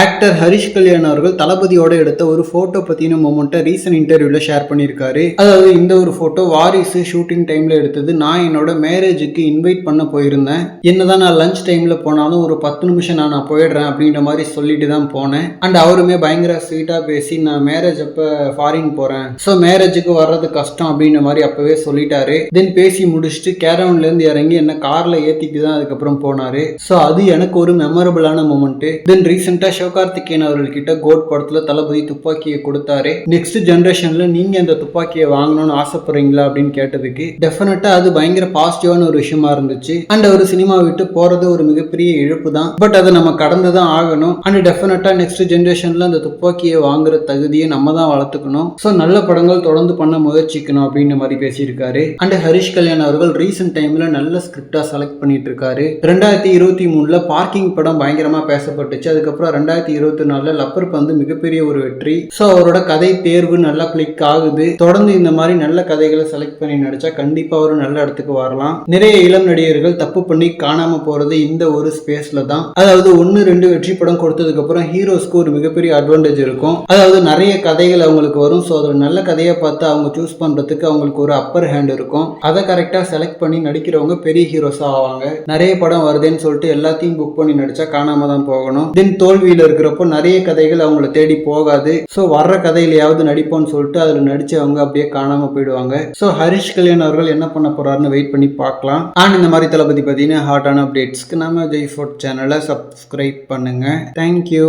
Actor Harish Kalyan அவர்கள் தளபதியோட எடுத்த ஒரு போட்டோ பத்தின மொமெண்ட்டை ரீசன்ட் இன்டர்வியூல ஷேர் பண்ணியிருக்காரு. அதாவது இந்த ஒரு போட்டோ வாரிசு ஷூட்டிங் டைம்ல எடுத்தது. நான் என்னோட மேரேஜுக்கு இன்வைட் பண்ண போயிருந்தேன். என்னதான் நான் லஞ்ச் டைம்ல போனாலும் ஒரு பத்து நிமிஷம் நான் நான் போயிடுறேன் அப்படின்ற மாதிரி சொல்லிட்டு தான் போனேன். அண்ட் அவருமே பயங்கர ஸ்வீட்டா பேசி நான் மேரேஜ் அப்ப ஃபாரின் போறேன். ஸோ மேரேஜுக்கு வர்றது கஷ்டம் அப்படின்ற மாதிரி அப்பவே சொல்லிட்டாரு. தென் பேசி முடிச்சுட்டு கேரவுன்லேருந்து இறங்கி என்ன கார்ல ஏத்திட்டு தான் அதுக்கப்புறம் போனாரு. ஸோ அது எனக்கு ஒரு மெமரபிளான மூமெண்ட் தென் ரீசெண்டா சிவகார்த்திகேயன் அவர்கள்கிட்ட கோட் படத்துல தளபதி துப்பாக்கியை கொடுத்தாரு. நெக்ஸ்ட் ஜென்ரேஷன்ல நீங்க அந்த துப்பாக்கியை வாங்கணும்னு ஆசைப்படுறீங்களா அப்படின்னு கேட்டதுக்கு டெஃபினட்டா அது பயங்கர பாசிட்டிவான ஒரு விஷயமா இருந்துச்சு. அண்ட் அவர் சினிமா விட்டு போறது ஒரு மிகப்பெரிய இழப்பு தான். பட் அதை நம்ம கடந்து தான் ஆகணும். அண்ட் டெஃபினட்டா நெக்ஸ்ட் ஜென்ரேஷன்ல அந்த துப்பாக்கியை வாங்குற தகுதியை நம்ம தான் வளர்த்துக்கணும். ஸோ நல்ல படங்கள் தொடர்ந்து பண்ண முயற்சிக்கணும் அப்படின்ற மாதிரி பேசியிருக்காரு. அண்ட் ஹரிஷ் கல்யாண் அவர்கள் ரீசெண்ட் டைம்ல நல்ல ஸ்கிரிப்டா செலக்ட் பண்ணிட்டு இருக்காரு. ரெண்டாயிரத்தி இருபத்தி மூணுல பார்க்கிங் படம் பயங்கரமா பேசப்பட்டுச்சு. அதுக்கப்புறம் ரெண்டாயிரத்தி இருபத்தி நாலுல லப்பர் பந்து மிகப்பெரிய ஒரு வெற்றி. ஸோ அவரோட கதை தேர்வு நல்லா கிளிக் ஆகுது. தொடர்ந்து இந்த மாதிரி நல்ல கதைகளை செலக்ட் பண்ணி நடிச்சா கண்டிப்பா ஒரு நல்ல இடத்துக்கு வரலாம். நிறைய இளம் நடிகர்கள் தப்பு பண்ணி காணாம போறது இந்த ஒரு ஸ்பேஸ்ல தான். அதாவது ஒன்னு ரெண்டு வெற்றி படம் கொடுத்ததுக்கு அப்புறம் ஹீரோஸ்க்கு ஒரு மிகப்பெரிய அட்வான்டேஜ் இருக்கும். அதாவது நிறைய கதைகள் அவங்களுக்கு வரும். ஸோ அதில் நல்ல கதையை பார்த்து அவங்க சூஸ் பண்றதுக்கு அவங்களுக்கு ஒரு அப்பர் ஹேண்ட் இருக்கும். அதை கரெக்டாக செலக்ட் பண்ணி நடிக்கிறவங்க பெரிய ஹீரோஸாக ஆவாங்க. நிறைய படம் வருதுன்னு சொல்லிட்டு எல்லாத்தையும் புக் பண்ணி நடிச்சா காணாம தான் போகணும். தென் டிவியில் இருக்கிறப்போ நிறைய கதைகள் அவங்கள தேடி போகாது. ஸோ வர்ற கதையிலையாவது நடிப்போம்னு சொல்லிட்டு அதில் நடித்தவங்க அப்படியே காணாம போயிடுவாங்க. ஸோ ஹரிஷ் கல்யாண் அவர்கள் என்ன பண்ண போறாருன்னு வெயிட் பண்ணி பார்க்கலாம். அண்ட் இந்த மாதிரி தளபதி பார்த்தீங்கன்னா ஹாட்டான அப்டேட்ஸ்க்கு நம்ம ஜெய் ஃபோர்ட் சேனலை சப்ஸ்கிரைப் பண்ணுங்க. Thank you